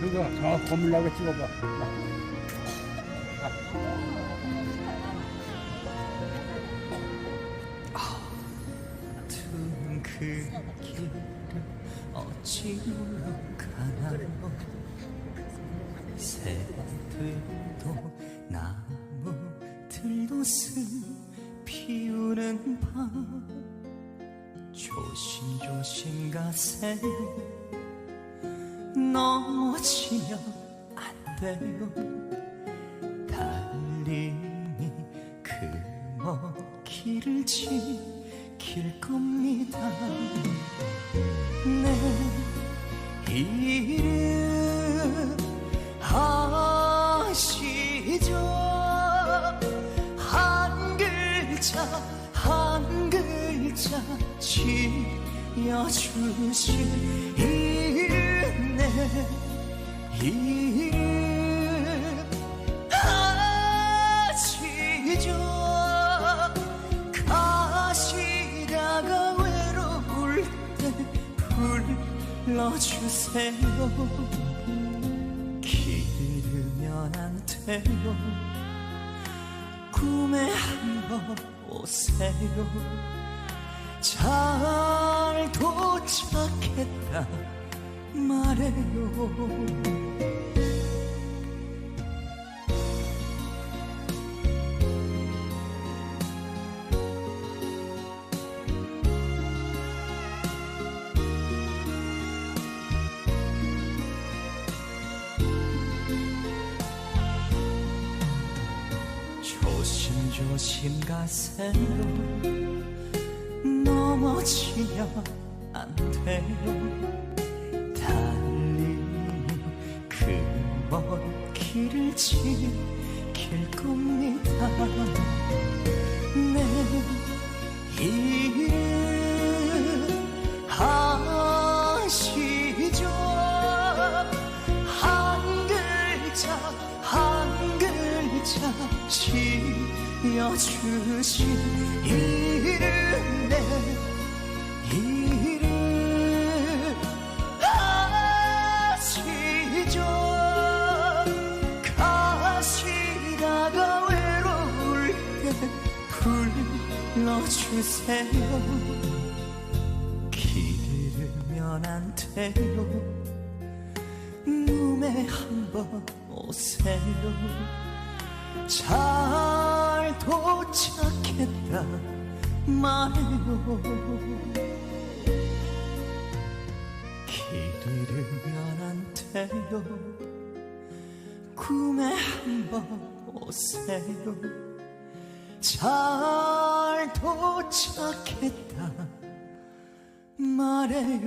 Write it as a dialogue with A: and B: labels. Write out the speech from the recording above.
A: 그거 저 거물나게 찍어봐.
B: 같은 그 길을 어찌로 가나요 새들도 나무들도 슬 피우는 밤. 조심조심 가세요 넘어지면 안 돼요. 달님이 그 먹기를 지킬 겁니다. 내 이름 아시죠? 한 글자 한 글자 지어주신 아시죠. 가시다가 외로울 때 불러주세요. 기르면 안 돼요. 꿈에 한번 오세요. 잘 도착했다 말해요. 조심조심 가세요. 넘어지면 안 돼요 달리는 그먼 길을 지킬 겁니다. 내 이름 아시죠? 한 글자 한 글자 지어주신 이름 내 이름 불러주세요. 기르면 안 돼요. 눈에 한번 오세요. 잘 도착했다 말해요. 기르면 안 돼요. 꿈에 한번 오세요 잘 도착했다. 말해요.